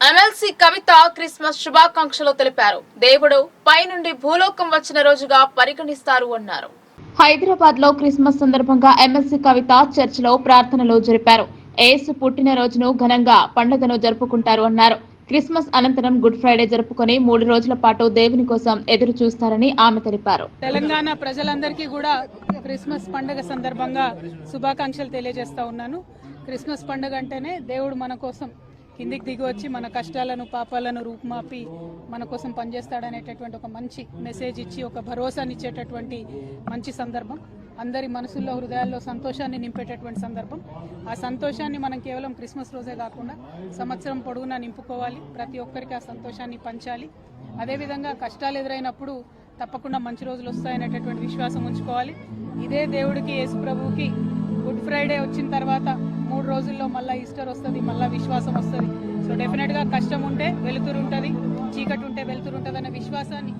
MLC కవిత Christmas శుభాకాంక్షలు తెలిపారు. దేవుడు పైనుండి భూలోకం వచ్చిన రోజుగా పరిగణిస్తారు అన్నారు. హైదరాబాద్లో క్రిస్మస్ సందర్భంగా ఎమ్మెల్సీ కవిత చర్చిలో ప్రార్థనలు జరిపారు. యేసు పుట్టినరోజును ఘనంగా పండుగను జరుపుకుంటారు అన్నారు. క్రిస్మస్ అనంతరం గుడ్ ఫ్రైడే జరుపుకొని మూడు రోజుల పాటు దేవుని కోసం ఎదురు చూస్తారని ఆమె తెలిపారు. తెలంగాణ ప్రజలందరికీ కూడా క్రిస్మస్ పండుగ సందర్భంగా శుభాకాంక్షలు తెలియజేస్తా ఉన్నాను. క్రిస్మస్ పండుగ అంటేనే దేవుడు మన కోసం కిందికి దిగి వచ్చి మన కష్టాలను పాపాలను రూపుమాపి మన కోసం పనిచేస్తాడనేటటువంటి ఒక మంచి మెసేజ్ ఇచ్చి ఒక భరోసానిచ్చేటటువంటి మంచి సందర్భం. అందరి మనసుల్లో హృదయాల్లో సంతోషాన్ని నింపేటటువంటి సందర్భం. ఆ సంతోషాన్ని మనం కేవలం క్రిస్మస్ రోజే కాకుండా సంవత్సరం పొడవునా నింపుకోవాలి. ప్రతి ఒక్కరికి ఆ సంతోషాన్ని పంచాలి. అదేవిధంగా కష్టాలు ఎదురైనప్పుడు తప్పకుండా మంచి రోజులు వస్తాయనేటటువంటి విశ్వాసం ఉంచుకోవాలి. ఇదే దేవుడికి యేసు ప్రభువుకి గుడ్ ఫ్రైడే వచ్చిన తర్వాత మూడు రోజుల్లో మళ్ళీ ఈస్టర్ వస్తుంది మళ్ళీ విశ్వాసం వస్తుంది. సో డెఫినెట్గా కష్టం ఉంటే వెలుతురు ఉంటుంది చీకటి ఉంటే వెలుతురు ఉంటుంది అనే విశ్వాసాన్ని